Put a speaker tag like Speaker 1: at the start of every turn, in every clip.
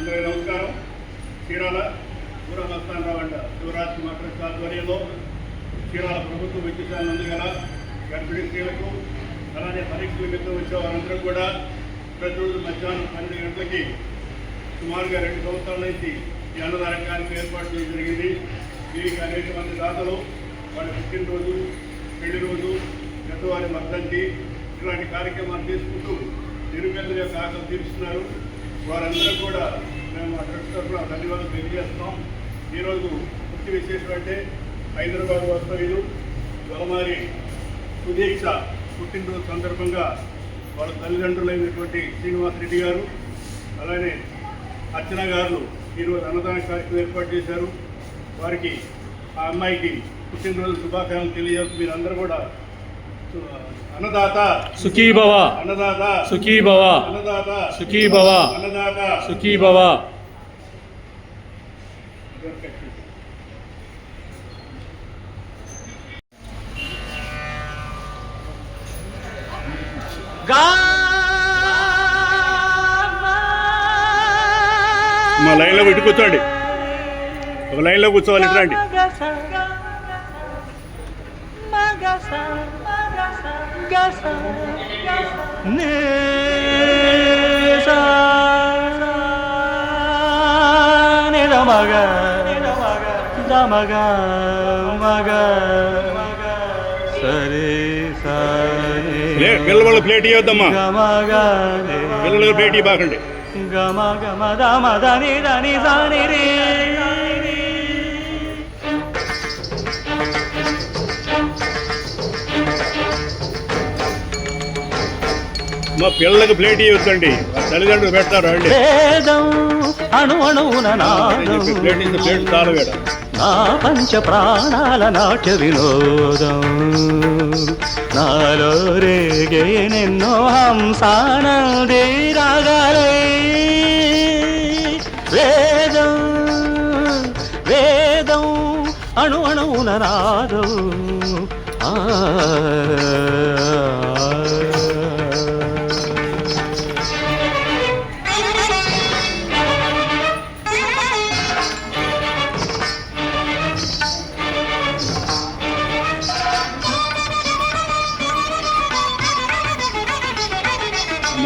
Speaker 1: అందరికీ నమస్కారం. చీరాల పూర్వమస్థానరావు అంట శివరాజ్ మాట్లాడే ఆధ్వర్యంలో చీరాల ప్రభుత్వ వైద్యశాల నందుగల గర్భిణీ స్త్రీలకు అలానే పరీక్షల నిమిత్తం వచ్చే వారందరూ కూడా ప్రతిరోజు మధ్యాహ్నం పన్నెండు గంటలకి సుమారుగా రెండు సంవత్సరాల నుంచి ఈ అన్నదాన కార్యక్రమం ఏర్పాటు చేయడం జరిగింది. దీనికి అనేక మంది దాతలు వారి పుట్టినరోజు పెళ్ళి రోజు పెద్దవారి వర్ధంతి ఇలాంటి కార్యక్రమాలు తీసుకుంటూ నిరుపేదల యొక్క ఆకలి తీరుస్తున్నారు. వారందరూ కూడా మేము మా తరఫున ధన్యవాదాలు తెలియజేస్తున్నాం. ఈరోజు ముఖ్య విశేషం అంటే హైదరాబాద్ వాస్తవ్యులు గలమారి సుదీక్ష పుట్టినరోజు సందర్భంగా వాళ్ళ తల్లిదండ్రులైనటువంటి శ్రీనివాస్ రెడ్డి గారు అలానే అర్చన గారు ఈరోజు అన్నదాన కార్యక్రమం ఏర్పాటు చేశారు. వారికి ఆ అమ్మాయికి పుట్టినరోజు శుభాకాంక్షలు తెలియజేస్తూ మీరందరూ కూడా అన్నదాత.
Speaker 2: సుఖీ భవ
Speaker 1: అన్నదాత.
Speaker 2: సుఖీ భవ
Speaker 1: అన్నదాత.
Speaker 2: సుఖీ భవ
Speaker 1: అన్నదాత.
Speaker 2: సుఖీ భవ
Speaker 1: మా లైన్లో పెట్టి కూర్చోండి ఒక లైన్లో కూర్చోవాలి ఇటు రండి
Speaker 2: సరే సరే
Speaker 1: ప్లే- పిల్లవాళ్ళు ప్లేట్ ఇవ్వద్దమ్మా పిల్లలు ప్లేట్ ఇవ్వకండి
Speaker 2: గమ గమ దమ దని దని సాని రే.
Speaker 1: మా పిల్లలకు ప్లేట్ ఇవ్వద్దండి. తల్లిదండ్రులు పెడతారు అండి
Speaker 2: అణు అణువున నాదం.
Speaker 1: ప్లేట్ ఇస్తే ప్లేట్ చాలా వేడ
Speaker 2: నా పంచ ప్రాణాల నాట్య వినోదం. నాలో రేగే నిన్నో హంసానందే రాగాలే వేదం వేదం అణు అణువున నాదం. ఆ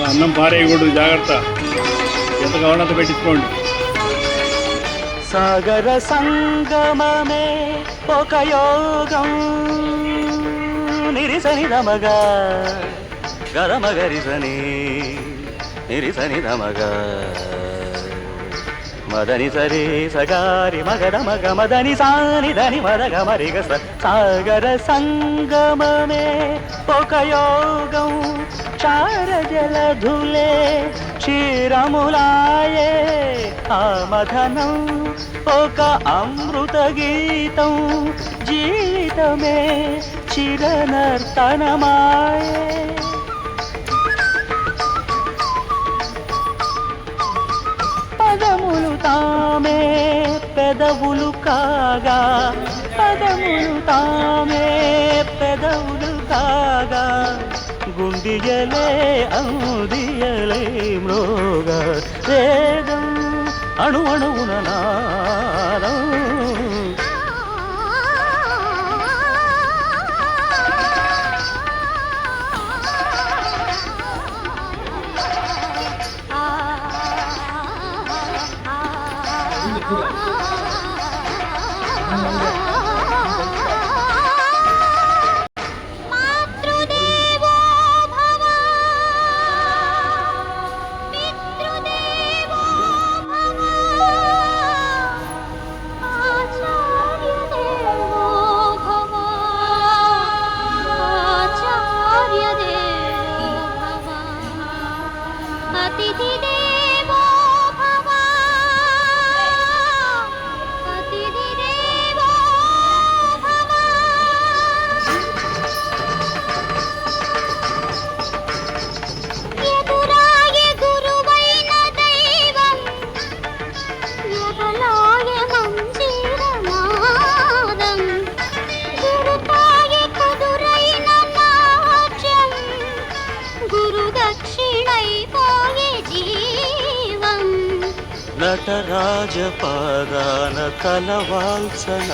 Speaker 1: అన్నం పారేయకూడదు జాగ్రత్త. ఎంత కావాలంత పెట్టించుకోండి.
Speaker 2: సాగర సంగమమే ఒక యోగం. నిరిసని దమగా గరమగరిసని నిరిసని దమగా మదని సరి సగారి మగడ మగ మదని సాని దని మదగ మరిగ సాగర సంగమమే. ఒక యోగం చారజల ధులే క్షీరములాయే. ఆ మధనం ఒక అమృత గీతం జీవితమే చిరనర్తనమాయే. పెదవులు కాగా పదములు తామే పెదవులు కాగా. గుండియలే అందియలే మృగ వేదం అణు అణువున
Speaker 3: অতিথিদের
Speaker 2: నటరాజపాదాన తలవాల్సన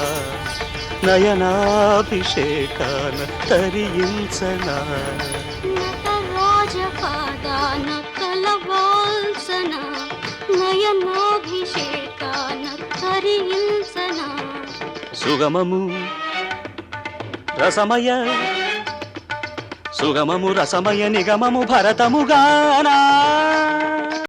Speaker 2: నయనాభిషేకాన తరించన
Speaker 3: నటరాజపాదాన కలవాల్సన నయనాభిషేకాన కరించన
Speaker 2: సుగమము రసమయ సుగమము రసమయ నిగమము భరతముగానా.